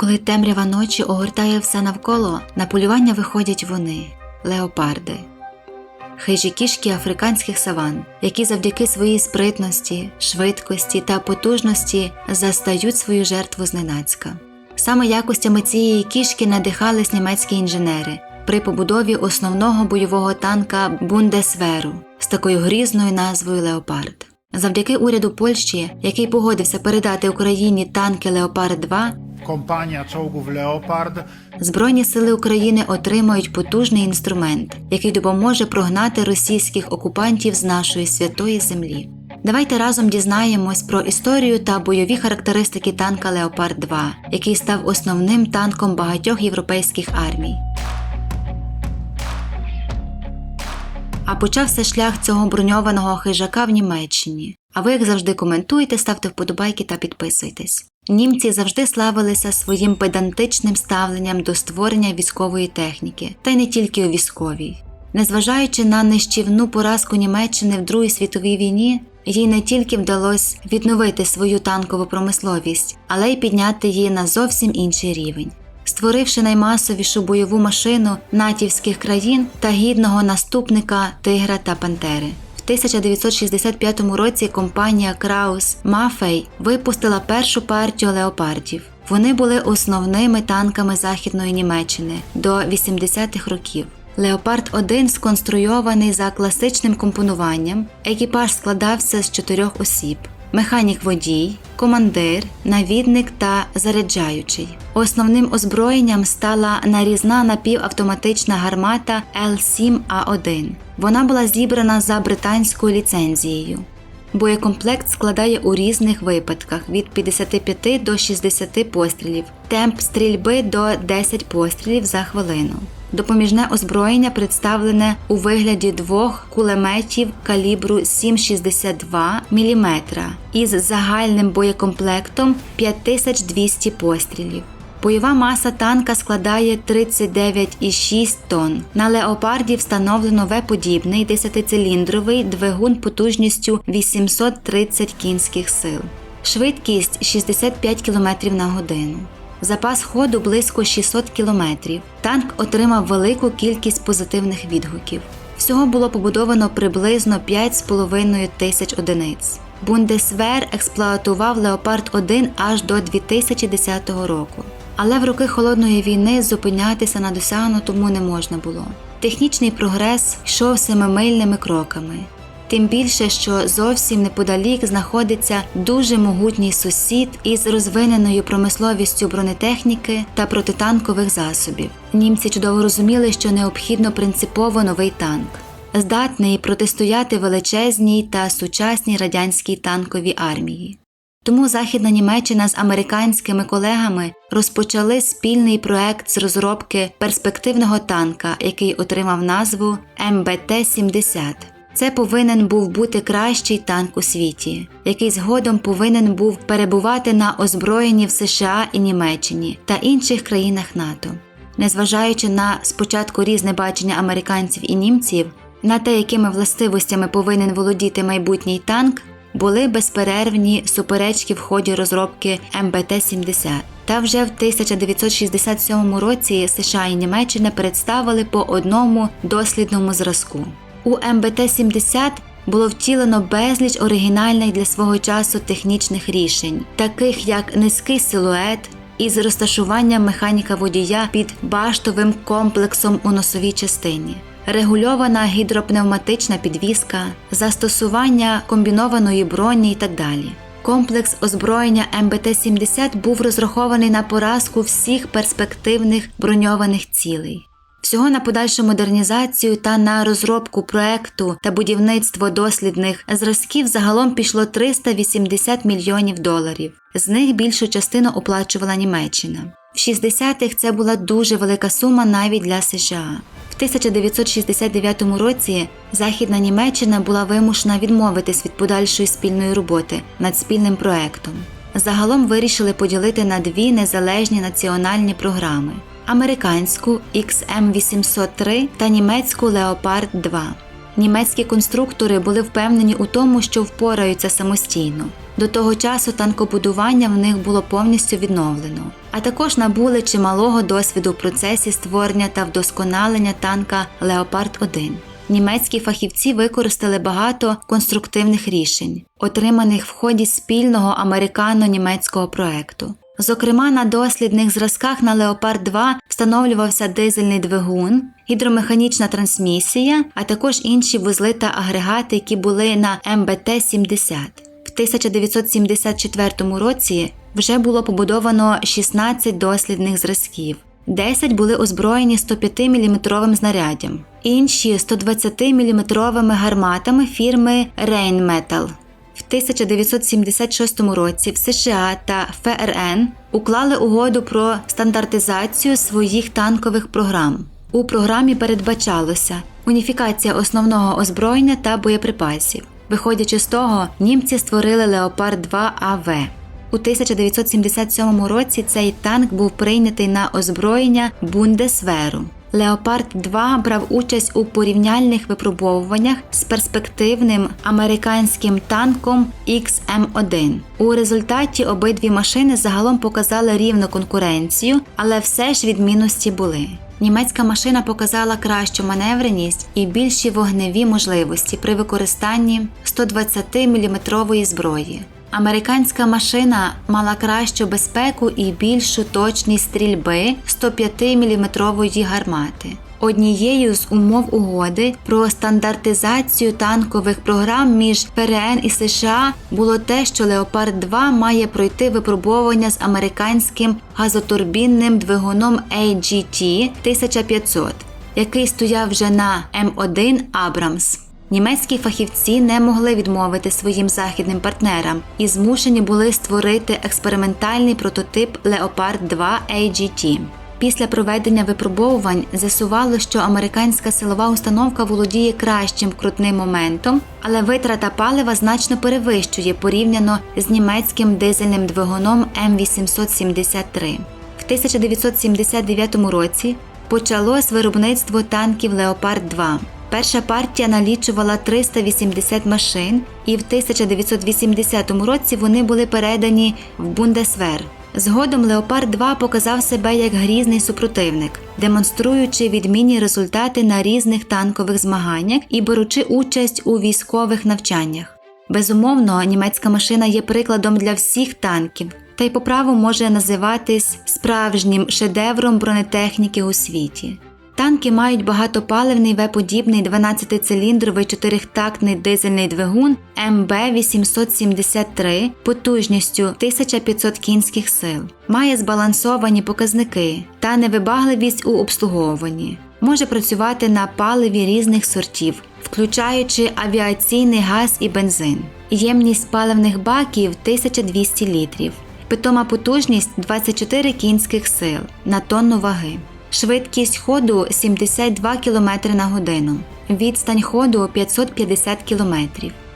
Коли темрява ночі огортає все навколо, на полювання виходять вони леопарди. Хижі кішки африканських саван, які завдяки своїй спритності, швидкості та потужності застають свою жертву зненацька. Саме якостями цієї кішки надихались німецькі інженери при побудові основного бойового танка Бундесверу з такою грізною назвою Леопард. Завдяки уряду Польщі, який погодився передати Україні танки Леопард 2 kompania czołgów Leopard Збройні сили України отримають потужний інструмент, який допоможе прогнати російських окупантів з нашої святої землі. Давайте разом дізнаємось про історію та бойові характеристики танка Леопард 2, який став основним танком багатьох європейських армій. А почався шлях цього броньованого хижака в Німеччині. А ви, як завжди, коментуйте, ставте вподобайки та підписуйтесь. Німці завжди славилися своїм педантичним ставленням до створення військової техніки, та й не тільки у військовій. Незважаючи на нищівну поразку Німеччини в Другій світовій війні, їй не тільки вдалося відновити свою танкову промисловість, але й підняти її на зовсім інший рівень створивши наймасовішу бойову машину натівських країн та гідного наступника Тигра та Пантери. В 1965 році компанія Краус Мафей випустила першу партію леопардів. Вони були основними танками Західної Німеччини до 80-х років. Леопард 1 сконструйований за класичним компонуванням. Екіпаж складався з чотирьох осіб: механік водій, командир, навідник та заряджаючий. Основним озброєнням стала нарізна напівавтоматична гармата Л7А1. Вона була зібрана за британською ліцензією. Боєкомплект складає у різних випадках від 55 до 60 пострілів, темп стрільби до 10 пострілів за хвилину. Допоміжне озброєння представлене у вигляді двох кулеметів калібру 7,62 мм із загальним боєкомплектом 5200 пострілів. Бойова маса танка складає 39,6 тонн. На леопарді встановлено В-подібний 10-циліндровий двигун потужністю 830 кінських сил. Швидкість 65 км на годину. Запас ходу близько 600 км. Танк отримав велику кількість позитивних відгуків. Всього було побудовано приблизно 5,5 тисяч одиниць. Бундесвер експлуатував Леопард 1 аж до 2010 року. Але в роки холодної війни зупинятися на досягнутому не можна було. Технічний прогрес йшов семимильними кроками. Тим більше, що зовсім неподалік знаходиться дуже могутній сусід із розвиненою промисловістю бронетехніки та протитанкових засобів. Німці чудово розуміли, що необхідно принципово новий танк, здатний протистояти величезній та сучасній радянській танковій армії. Тому Західна Німеччина з американськими колегами розпочали спільний проект з розробки перспективного танка, який отримав назву МБТ-70. Це повинен був бути кращий танк у світі, який згодом повинен був перебувати на озброєнні в США і Німеччині та інших країнах НАТО. Незважаючи на спочатку різне бачення американців і німців, на те, якими властивостями повинен володіти майбутній танк, були безперервні суперечки в ході розробки МБТ-70. Та вже в 1967 році США і Німеччина представили по одному дослідному зразку. У МБТ-70 було втілено безліч оригінальних для свого часу технічних рішень, таких як низький силует із розташуванням механіка водія під баштовим комплексом у носовій частині. Регульована гідропневматична підвізка, застосування комбінованої броні і так далі. Комплекс озброєння МБТ-70 був розрахований на поразку всіх перспективних броньованих цілей. Всього на подальшу модернізацію та на розробку проекту та будівництво дослідних зразків загалом пішло 380 мільйонів доларів. З них більшу частину оплачувала Німеччина. В 60-х це була дуже велика сума навіть для США. В 1969 році Західна Німеччина була вимушена відмовитись від подальшої спільної роботи над спільним проектом. Загалом вирішили поділити на дві незалежні національні програми американську XM803 та німецьку Leopard 2. Німецькі конструктори були впевнені у тому, що впораються самостійно. До того часу танкобудування в них було повністю відновлено, а також набули чималого досвіду в процесі створення та вдосконалення танка Леопард 1 Німецькі фахівці використали багато конструктивних рішень, отриманих в ході спільного американо-німецького проекту. Зокрема, на дослідних зразках на Леопард 2 встановлювався дизельний двигун, гідромеханічна трансмісія, а також інші вузли та агрегати, які були на МБТ-70. В 1974 році вже було побудовано 16 дослідних зразків. 10 були озброєні 105-мм знаряддям, інші 120-мм гарматами фірми Rheinmetall. В 1976 році в США та ФРН уклали угоду про стандартизацію своїх танкових програм. У програмі передбачалося уніфікація основного озброєння та боєприпасів. Виходячи з того, німці створили Леопард 2 АВ. У 1977 році цей танк був прийнятий на озброєння Бундесверу. Леопард 2 брав участь у порівняльних випробовуваннях з перспективним американським танком XM1. У результаті обидві машини загалом показали рівну конкуренцію, але все ж відмінності були. Німецька машина показала кращу маневреність і більші вогневі можливості при використанні 120-мм зброї. Американська машина мала кращу безпеку і більшу точність стрільби 105-мм гармати. Однією з умов угоди про стандартизацію танкових програм між ФРН і США було те, що Леопард 2 має пройти випробовування з американським газотурбінним двигуном AGT 1500, який стояв вже на М1 Абрамс. Німецькі фахівці не могли відмовити своїм західним партнерам і змушені були створити експериментальний прототип Leopard 2 AGT. Після проведення випробовувань з'ясувало, що американська силова установка володіє кращим крутним моментом, але витрата палива значно перевищує порівняно з німецьким дизельним двигуном М873. В 1979 році почалось виробництво танків Леопард 2 Перша партія налічувала 380 машин, і в 1980 році вони були передані в Бундесвер. Згодом Леопард 2 показав себе як грізний супротивник, демонструючи відмінні результати на різних танкових змаганнях і беручи участь у військових навчаннях. Безумовно, німецька машина є прикладом для всіх танків, та й по праву може називатись справжнім шедевром бронетехніки у світі. Танки мають багатопаливний В-подібний 12-циліндровий чотирихтактний дизельний двигун МБ-873 потужністю 1500 кінських сил, має збалансовані показники та невибагливість у обслуговуванні. Може працювати на паливі різних сортів, включаючи авіаційний газ і бензин. Ємність паливних баків 1200 літрів. Питома потужність 24 кінських сил на тонну ваги. Швидкість ходу 72 км на годину, відстань ходу 550 км.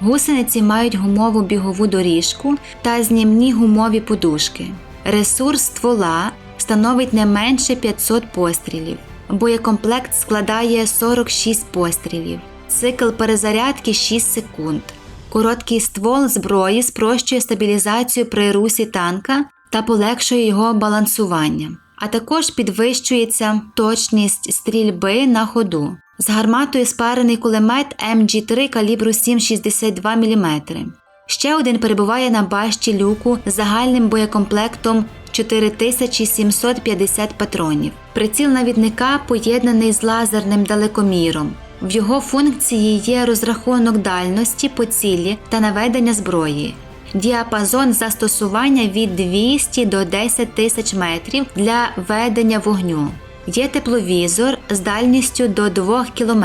Гусениці мають гумову бігову доріжку та знімні гумові подушки. Ресурс ствола становить не менше 500 пострілів. Боєкомплект складає 46 пострілів. Цикл перезарядки 6 секунд. Короткий ствол зброї спрощує стабілізацію при русі танка та полегшує його балансування а також підвищується точність стрільби на ходу. З гарматою спарений кулемет MG3 калібру 7,62 мм. Ще один перебуває на башті люку з загальним боєкомплектом 4750 патронів. Приціл навідника поєднаний з лазерним далекоміром. В його функції є розрахунок дальності по цілі та наведення зброї. Діапазон застосування від 200 до 10 тисяч метрів для ведення вогню. Є тепловізор з дальністю до 2 км.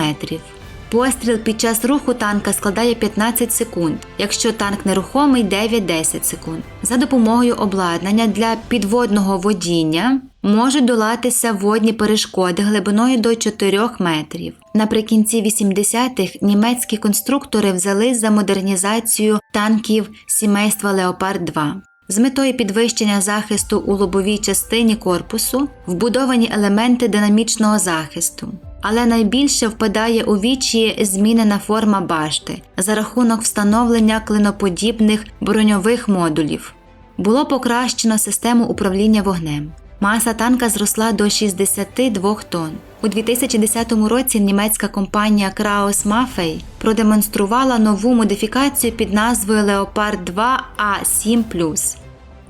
Постріл під час руху танка складає 15 секунд, якщо танк нерухомий 9-10 секунд. За допомогою обладнання для підводного водіння можуть долатися водні перешкоди глибиною до 4 метрів. Наприкінці 80-х німецькі конструктори взяли за модернізацію танків сімейства Леопард 2 з метою підвищення захисту у лобовій частині корпусу вбудовані елементи динамічного захисту. але найбільше впадає у вічі змінена форма башти за рахунок встановлення клиноподібних броньових модулів. Було покращено систему управління вогнем. Маса танка зросла до 62 тонн. У 2010 році німецька компанія Kraus Maffei продемонструвала нову модифікацію під назвою Leopard 2 A7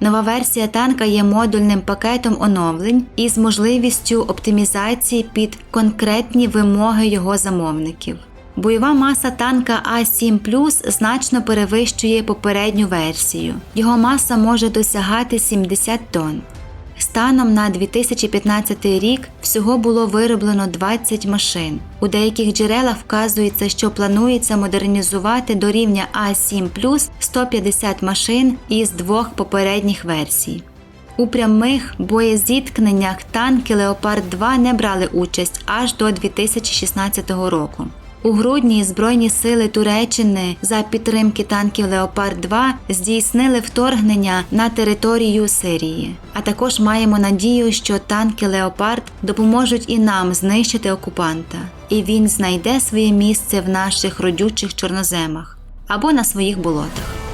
Нова версія танка є модульним пакетом оновлень із можливістю оптимізації під конкретні вимоги його замовників. Бойова маса танка А7 значно перевищує попередню версію. Його маса може досягати 70 тонн. Станом на 2015 рік всього було вироблено 20 машин. У деяких джерелах вказується, що планується модернізувати до рівня А7 150 машин із двох попередніх версій. У прямих боєзіткненнях танки Леопард 2 не брали участь аж до 2016 року. У грудні Збройні сили Туреччини за підтримки танків Леопард 2 здійснили вторгнення на територію Сирії. А також маємо надію, що танки Леопард допоможуть і нам знищити окупанта, і він знайде своє місце в наших родючих чорноземах або на своїх болотах.